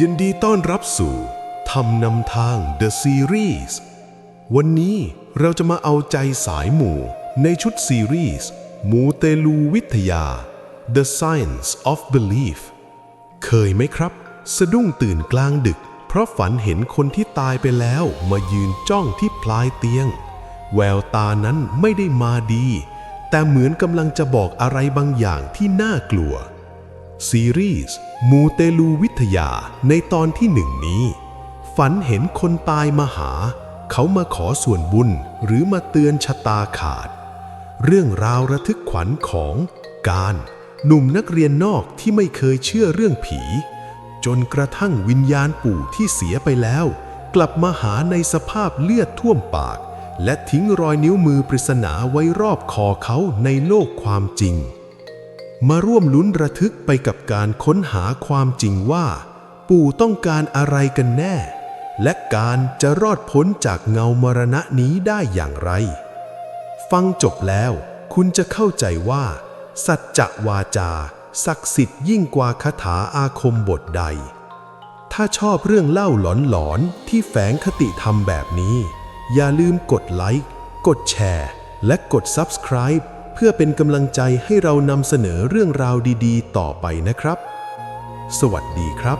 ยินดีต้อนรับสู่ทำนำทาง The Series วันนี้เราจะมาเอาใจสายหมู่ในชุดซีรีส์หมูเตลูวิทยา The Science of Belief เคยไหมครับ สะดุ้งตื่นกลางดึก เพราะฝันเห็นคนที่ตายไปแล้วมายืนจ้องที่ปลายเตียง แววตานั้นไม่ได้มาดี แต่เหมือนกำลังจะบอกอะไรบางอย่างที่น่ากลัว ซีรีส์มูเตลูวิทยาในตอนที่หนึ่งนี้ ฝันเห็นคนตายมาหา เขามาขอส่วนบุญหรือมาเตือนชะตาขาด เรื่องราวระทึกขวัญของการหนุ่มนักเรียนนอกที่ไม่เคยเชื่อเรื่องผี จนกระทั่งวิญญาณปู่ที่เสียไปแล้ว กลับมาหาในสภาพเลือดท่วมปาก และทิ้งรอยนิ้วมือปริศนาไว้รอบคอเขาในโลกความจริง มาร่วมลุ้นระทึกไปกับการค้นหาความจริงว่า ปู่ต้องการอะไรกันแน่ และการจะรอดพ้นจากเงามรณะนี้ได้อย่างไร ฟังจบแล้วคุณจะเข้าใจว่า สัจจะวาจา ศักดิ์สิทธิ์ยิ่งกว่าคาถาอาคมบทใด ถ้าชอบเรื่องเล่าหลอนๆที่แฝงคติธรรมแบบนี้ อย่าลืมกดไลค์ กดแชร์ และกด Subscribe พื่อเป็นกำลังใจให้เรานำเสนอเรื่องราวดี ๆ ต่อไปนะครับ สวัสดีครับ